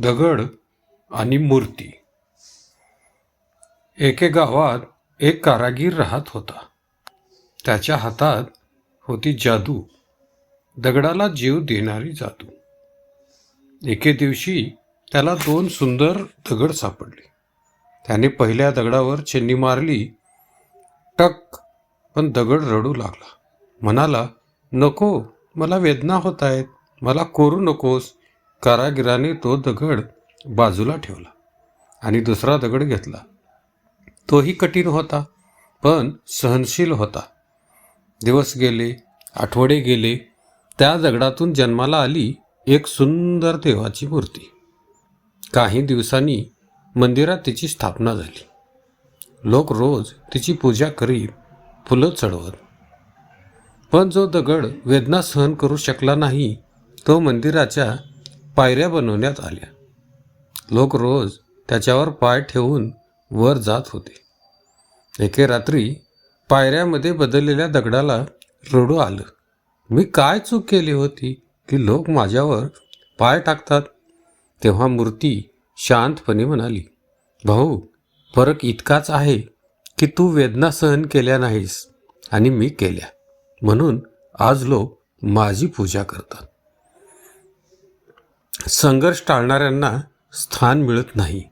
दगड आणि मूर्ती. एके गावात एक कारागीर राहत होता. त्याच्या हातात होती जादू. दगडाला जीव देणारी जादू. एके दिवशी त्याला दोन सुंदर दगड सापडले. त्याने पहिल्या दगडावर चिन्नी मारली. टक! पण दगड रडू लागला. म्हणाला नको मला वेदना होत आहेत. मला कोरू नकोस. कारागिराने तो दगड बाजूला ठेवला आणि दुसरा दगड घेतला. तोही कठीण होता पण सहनशील होता. दिवस गेले आठवडे गेले त्या दगडातून जन्माला आली एक सुंदर देवाची मूर्ती. काही दिवसांनी मंदिरात तिची स्थापना झाली. लोक रोज तिची पूजा करीत फुलं चढवत. पण जो दगड वेदना सहन करू शकला नाही तो मंदिराच्या पायऱ्या बनवण्यात आल्या. लोक रोज त्याच्यावर पाय ठेवून वर जात होते. एके रात्री पायऱ्यामध्ये बदललेल्या दगडाला रडू आलं. मी काय चूक केली होती की लोक माझ्यावर पाय टाकतात? तेव्हा मूर्ती शांतपणे म्हणाली भाऊ फरक इतकाच आहे की तू वेदना सहन केल्या नाहीस आणि मी केल्या. म्हणून आज लोक माझी पूजा करतात. संघर्ष टाळणाऱ्यांना स्थान मिळत नाही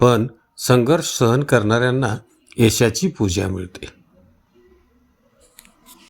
पण संघर्ष सहन करणाऱ्यांना यशाची पूजा मिळते.